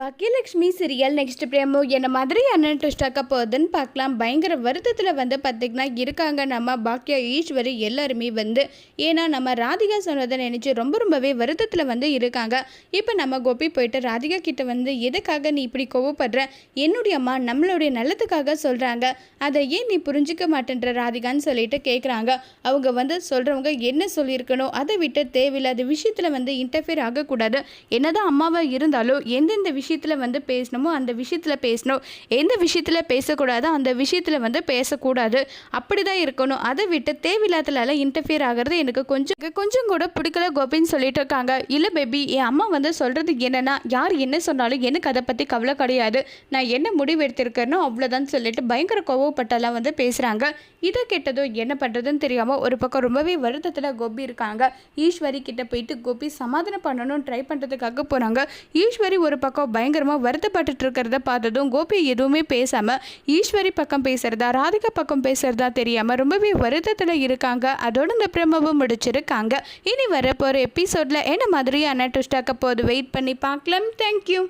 Baakiyalakshmi serial next பிரேமோ என்ன மாதிரி அண்ணன் ட்விஸ்டாக்க போகுதுன்னு பார்க்கலாம். பயங்கர வருத்தத்தில் வந்து பார்த்திங்கன்னா இருக்காங்க நம்ம பாக்கியா ஈஸ்வரி எல்லாருமே வந்து. ஏன்னா நம்ம ராதிகா சொன்னதை நினச்சி ரொம்ப ரொம்பவே வருத்தத்தில் வந்து இருக்காங்க. இப்போ நம்ம கோபி போயிட்டு ராதிகா கிட்ட வந்து எதுக்காக நீ இப்படி கோவப்படுற? என்னுடைய அம்மா நம்மளுடைய நல்லதுக்காக சொல்கிறாங்க அதை ஏன் நீ புரிஞ்சிக்க மாட்டேன்ற ராதிகான்னு சொல்லிட்டு கேட்குறாங்க அவங்க வந்து சொல்கிறவங்க என்ன சொல்லியிருக்கணும்? அதை விட்டு தேவையில்லாத விஷயத்தில் வந்து இன்டர்ஃபியர் ஆகக்கூடாது. என்னதான் அம்மாவாக இருந்தாலும் எந்தெந்த விஷயம் விஷயத்தில் வந்து பேசணுமோ அந்த விஷயத்தில் பேசணும். எந்த விஷயத்தில் பேசக்கூடாதோ அந்த விஷயத்தில் வந்து பேசக்கூடாது. அப்படி தான் இருக்கணும். அதை விட்டு தேவையில்லாதலால இன்டர்ஃபியர் ஆகிறது எனக்கு கொஞ்சம் கொஞ்சம் கூட பிடிக்கல கோபின்னு சொல்லிட்டு இருக்காங்க. இல்லை பேபி என் அம்மா வந்து சொல்கிறது என்னென்னா யார் என்ன சொன்னாலும் எனக்கு அதை பற்றி கவலை கிடையாது. நான் என்ன முடிவு எடுத்திருக்கேனோ அவ்வளோதான் சொல்லிட்டு பயங்கர கோவப்பட்டெல்லாம் வந்து பேசுகிறாங்க இதை கேட்டதும் என்ன பண்ணுறதுன்னு தெரியாமல் ஒரு பக்கம் ரொம்பவே வருத்தத்தில் கோபி இருக்காங்க. ஈஸ்வரி கிட்ட போயிட்டு கோபி சமாதானம் பண்ணணும்னு ட்ரை பண்ணுறதுக்காக போகிறாங்க ஈஸ்வரி ஒரு பக்கம் பயங்கரமாக வருத்தப்பட்டுட்டு இருக்கிறத பார்த்ததும் கோபி எதுவுமே பேசாமல் ஈஸ்வரி பக்கம் பேசுகிறதா ராதிகா பக்கம் பேசுகிறதா தெரியாமல் ரொம்பவே வருத்தத்தில் இருக்காங்க. அதோட இந்த பிரமவும் முடிச்சிருக்காங்க. இனி வரப்போகிற எபிசோடில் என்ன மாதிரியான ட்விஸ்டாக்க போது வெயிட் பண்ணி பார்க்கலாம். தேங்க்யூ